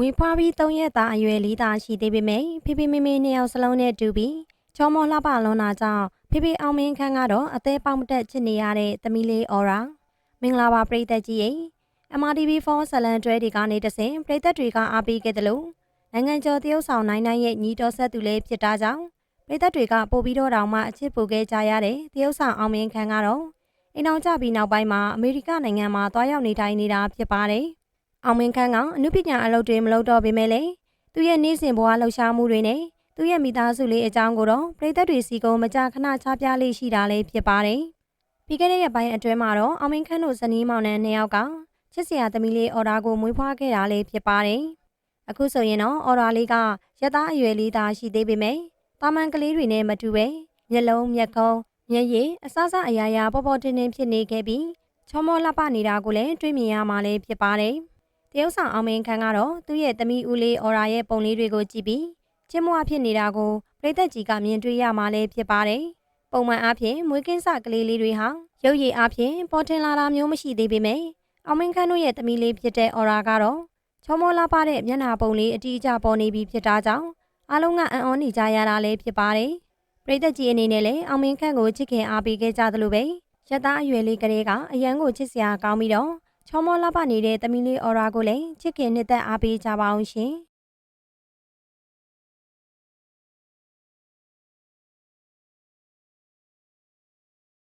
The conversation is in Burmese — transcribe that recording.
မွေဖွားပြီး၃ရက်သားအရွယ်လေးသားရှိသေးပေမယ့်ဖေဖေမေမေနှစ်ယောက်စလုံးနဲ့တူပြီးချောမောလှပလွန်တာကြောင့်ဖေဖေအောင်မင်းခန်းကတော့အသေးပေါက်မတက်ချစ်နေရတဲ့သမီးလေးအော်ရာမင်္ဂလာပါပရိသတ်ကြီးရေ MRTV4 ဇလန်တွဲတွေကနေတဆင်ပရိသတ်တွေကအားပေးခဲ့တယ်လို့နိုင်ငံကျော်တရုတ်ဆောင်နိုင်နိုင်ရဲ့ညီတော်ဆက်သူလေးဖြစ်တာကြောင့်ပရိသတ်တွေကပို့ပြီးတော့တောင်မှအချစ်ပူခဲ့ကြရတဲ့တရုတ်ဆောင်အောင်မင်းခန်းကတော့အိမ်အောင်ကြပြီးနောက်ပိုင်းမှာအမေရိကနိုင်ငံမှာတွားရောက်နေထိုင်နေတာဖြစ်ပါတယ် အောင်မင်းခန်းကအမှုပညာအလုပ်တွေမလုပ်တော့ပေမဲ့လည်းသူရဲ့နေ့စဉ်ဘဝလှုပ်ရှားမှုတွေနဲ့သူရဲ့မိသားစုလေးအကြောင်းကိုတော့ပြည်သက်တွေစီကမကြာခဏချပြလေးရှိတာလေးဖြစ်ပါတယ်။ပြီးခဲ့တဲ့ရက်ပိုင်းအတွင်းမှာတော့အောင်မင်းခန်းတို့ဇနီးမောင်နှံနှစ်ယောက်ကချစ်စရာသမီးလေးအော်ဒါကိုမွေးဖွားခဲ့တာလေးဖြစ်ပါတယ်။အခုဆိုရင်တော့အော်ဒါလေးကရက်သားအရွယ်လေးသားရှိသေးပေမဲ့တာမန်ကလေးတွေနဲ့မတူပဲမျက်လုံးမျက်ခုံးမျက်ရည်အစစအရာရာပေါ်ပေါ်တင်းတင်းဖြစ်နေခဲ့ပြီးချောမောလှပနေတာကိုလည်းတွေ့မြင်ရမှာလေးဖြစ်ပါတယ်။တ ရုတ်ဆောင်အောင်မင်းခန်းကတော့သူ့ရဲ့သမီးဦးလေးအော်ရာရဲ့ပုံလေးတွေကိုကြည့်ပြီးချစ်မွားဖြစ်နေတာကိုပြည်သက်ကြီးကမြင်တွေ့ရမှာလည်းဖြစ်ပါတယ်။ပုံမှန်အားဖြင့်မွေးကင်းစကလေးလေးတွေဟာရုပ်ရည်အားဖြင့်ပေါ်ထင်လာတာမျိုးမရှိသေးပေမဲ့အောင်မင်းခန်းတို့ရဲ့သမီးလေးဖြစ်တဲ့အော်ရာကတော့ချောမောလာပါတဲ့မျက်နှာပုံလေးအတီးအကျပေါ်နေပြီဖြစ်တာကြောင့်အားလုံးကအံ့ဩနေကြရတာလည်းဖြစ်ပါတယ်။ပြည်သက်ကြီးအနေနဲ့လည်းအောင်မင်းခန်းကိုချစ်ခင်အားပေးခဲ့ကြသလိုပဲရက်သားအရွယ်လေးကလေးကအရန်ကိုချစ်စရာကောင်းပြီးတော့ ချောမောလှပနေတဲ့သမီးလေးအော်ရာကိုလည်းချစ်ခင်နှစ်သက်အားပေးကြပါအောင်ရှင်။